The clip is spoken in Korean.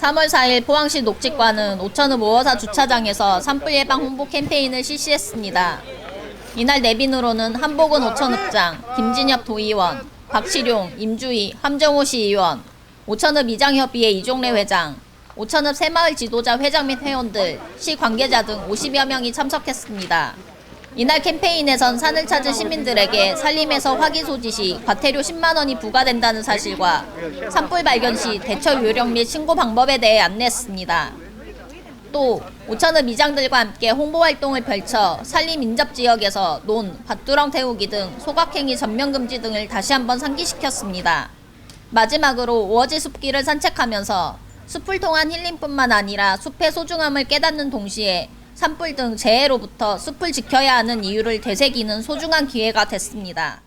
3월 4일 포항시 녹지과는 오천읍 오어사 주차장에서 산불 예방 홍보 캠페인을 실시했습니다. 이날 내빈으로는 한복은 오천읍장, 김진엽 도의원, 박시룡, 임주희, 함정호 시의원, 오천읍 이장협의회 이종래 회장, 오천읍 새마을 지도자 회장 및 회원들, 시 관계자 등 50여 명이 참석했습니다. 이날 캠페인에선 산을 찾은 시민들에게 산림에서 화기 소지 시 과태료 10만 원이 부과된다는 사실과 산불 발견 시 대처 요령 및 신고 방법에 대해 안내했습니다. 또 오천읍 이장들과 함께 홍보 활동을 펼쳐 산림 인접 지역에서 논, 밭두렁 태우기 등 소각행위 전면 금지 등을 다시 한번 상기시켰습니다. 마지막으로 오어지 숲길을 산책하면서 숲을 통한 힐링뿐만 아니라 숲의 소중함을 깨닫는 동시에 산불 등 재해로부터 숲을 지켜야 하는 이유를 되새기는 소중한 기회가 됐습니다.